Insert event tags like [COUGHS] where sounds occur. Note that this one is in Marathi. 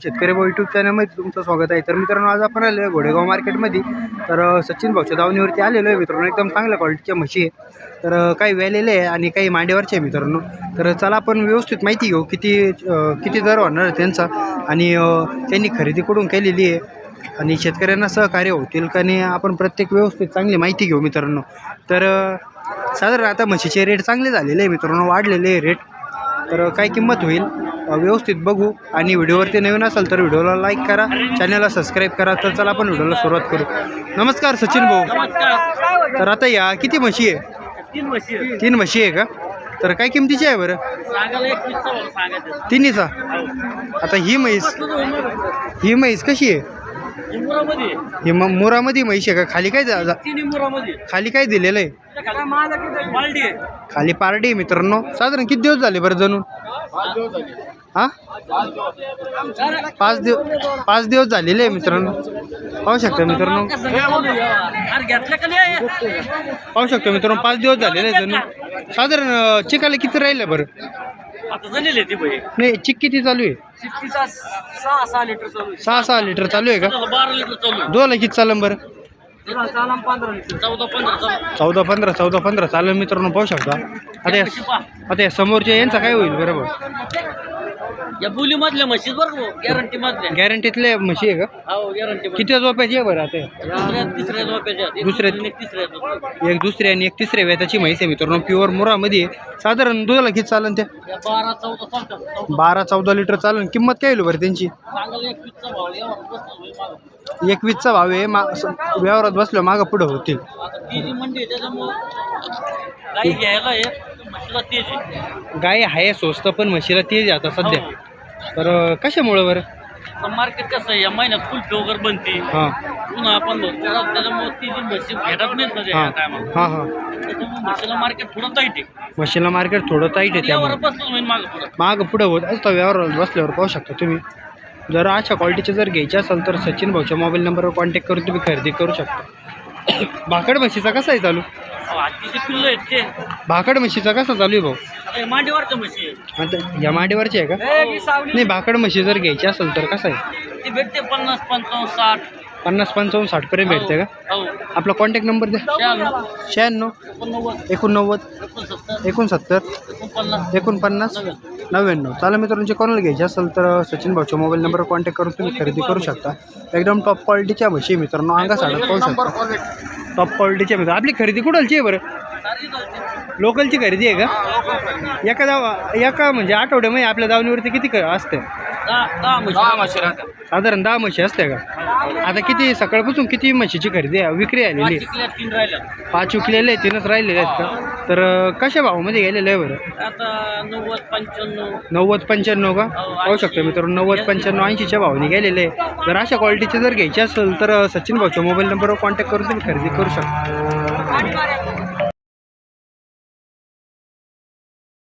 शेतकरी भाऊ युट्यूब चॅनलमध्ये तुमचं स्वागत आहे. तर मित्रांनो आज आपण आलो आहे घोडेगाव मार्केटमध्ये. तर सचिन भाऊच्या दावणीवरती आलेलो आहे मित्रांनो. एकदम चांगल्या क्वालिटीच्या म्हशी आहे. तर काही व्यालेले आहे आणि काही मांडेवरचे आहे मित्रांनो. तर चला आपण व्यवस्थित माहिती घेऊ किती किती दर होणार आहे त्यांचा आणि त्यांनी खरेदी कुठून केलेली आहे आणि शेतकऱ्यांना सहकार्य होतील का नाही आपण प्रत्येक व्यवस्थित चांगली माहिती घेऊ मित्रांनो. तर साधारण आता म्हशीचे रेट चांगले झालेले आहे मित्रांनो. वाढलेले आहे रेट तर काय किंमत होईल. व्यवस्थित बघू. आणि व्हिडिओवरती नवीन असाल तर व्हिडिओला लाईक करा. चॅनलला सबस्क्राईब करा. तर चला आपण व्हिडिओला सुरुवात करू. नमस्कार सचिन भाऊ. तर आता या. किती म्हशी आहे? तीन म्हशी आहेत. तीन म्हशी आहे का? तर काय किमतीची आहे बरं? तिन्हीचा? आता ही म्हैस ही म्हैस कशी आहे. ही म मुरामध्ये म्हैस आहे का? खाली काय जा- खाली काय दिलेलं आहे? खाली पार्टी आहे मित्रांनो. साधारण किती दिवस झाले बरं जणून हां? पाच दिवस पाच दिवस झालेले आहे मित्रांनो. पाहू शकता मित्रांनो. पाहू शकतो मित्रांनो पाच दिवस झालेले आहे जणू. साधारण अं, चिकाला किती राहिलं बरं? आता झालेली आहे ती बाई. नाही चिक किती चालू आहे? शिफ्टीचा सहा सहा लिटर चालू आहे. सहा सहा लिटर चालू आहे का? बारा लिटर चालू आहे. दोला किती चालन बरं? पंधरा लिटर चौदा पंधरा चालू चौदा पंधरा चौदा पंधरा. चालेल मित्रांनो पाहू शकता. आता या आता या समोरच्या यांचा काय होईल बरोबर या बोली मधल्या म्हशीत बरं गॅरंटी मधल्या गॅरंटीतले म्हशी आहे का? हो गॅरंटी किती झोपायची आहे बरं आता? दुसऱ्या तिसऱ्या झोप्याच्या एक दुसऱ्या- दुसऱ्या- तिसऱ्या. एक दुसरी आणि एक तिसऱ्या वेताची म्हैस आहे मित्रांनो. प्युअर मुरामध्ये. साधारण दुधाला किती चालन त्या? बारा चौदा बारा चौदा लिटर चालन. किंमत काय होईल बरं त्यांची. एकवीसचा भाव आहे. मा व्यवहारात बसल्यावर मागं पुढं होतील. घ्यायला म्हशीला तेज आहे. गाय आहे स्वस्त पण म्हशीला तेज आहे आता सध्या. तर अं, कशामुळं बरं? मार्केट कसं आहे या महिन्यात कुल्फी वगैरे बनते. हां. पुन्हा आपण भरपूर आहोत, त्याच्यामुळे ती जी म्हशी भेटत नाहीत ना हां. टायमाला. हां हां. त्याच्यामुळे म्हशीला मार्केट थोडं टाईट आहे. म्हशीला मार्केट थोडं टाईट आहे यावर त्यामुळे. बसलं होईल मागं पुढं. मागं पुढं होत असतं व्यवहार बसल्यावर पाहू शकता तुम्ही. जर अशा क्वालिटीचे जर घ्यायचे असेल तर सचिन भाऊच्या मोबाईल नंबरवर कॉन्टॅक्ट करून तुम्ही खरेदी करू शकता. [COUGHS] भाकड म्हशीचा कसा आहे चालू? अहो, हत्तीचे पिल्लं आहेत ते. भाकड म्हशीचा कसा चालू आहे भाऊ? हे म्हशी आहे आता या मांडीवरची आहे का? नाही भाकड म्हशी जर घ्यायची असेल तर कसं आहे? ती भेटते पन्नास पंचावन्न साठ. पन्नास पंचावन्न साठपर्यंत भेटते का? हो. आपला कॉन्टॅक्ट नंबर द्या. शहाण्णव. शहाण्णव. एकोणनव्वद. एकोणनव्वद. एकोणसत्तर. एकोणसत्तर. एकोणपन्नास. एकोणपन्नास. नव्याण्णव. चालेल मित्रांचे कोणाला घ्यायचे असेल तर सचिन भाऊच्या मोबाईल नंबरवर कॉन्टॅक्ट करून तुम्ही खरेदी करू शकता. एकदम टॉप क्वालिटीच्या म्हशी आहे मित्रांनो. अंगा साडत पाहू शकता. टॉप क्वालिटीच्या मित्र आपली खरेदी कुठलची आहे बरं. लोकलची खरेदी आहे का? एका दाव एका म्हणजे आठवड्यामध्ये आपल्या दावणीवरती किती असते? दहा दहा म्हशी साधारण दहा म्हशी असते का? आता किती सकाळपासून किती म्हशीची खरेदी आहे? विक्री आलेली आहे? चिकल्या तीन राहिल्या पाच विकलेले आहे तीनच राहिलेले आहेत का? तर अं, कशा भावामध्ये गेलेलं आहे बरं? आता नव्वद पंच्याण्णव. नव्वद पंच्याण्णव का? पाहू शकतो मित्रांनो नव्वद पंच्याण्णव ऐंशीच्या भावाने गेलेले आहे. जर अशा क्वालिटीचे जर घ्यायचे असेल तर अं, सचिन भाऊच्या मोबाईल नंबरवर कॉन्टॅक्ट करून तुम्ही खरेदी करू शकता.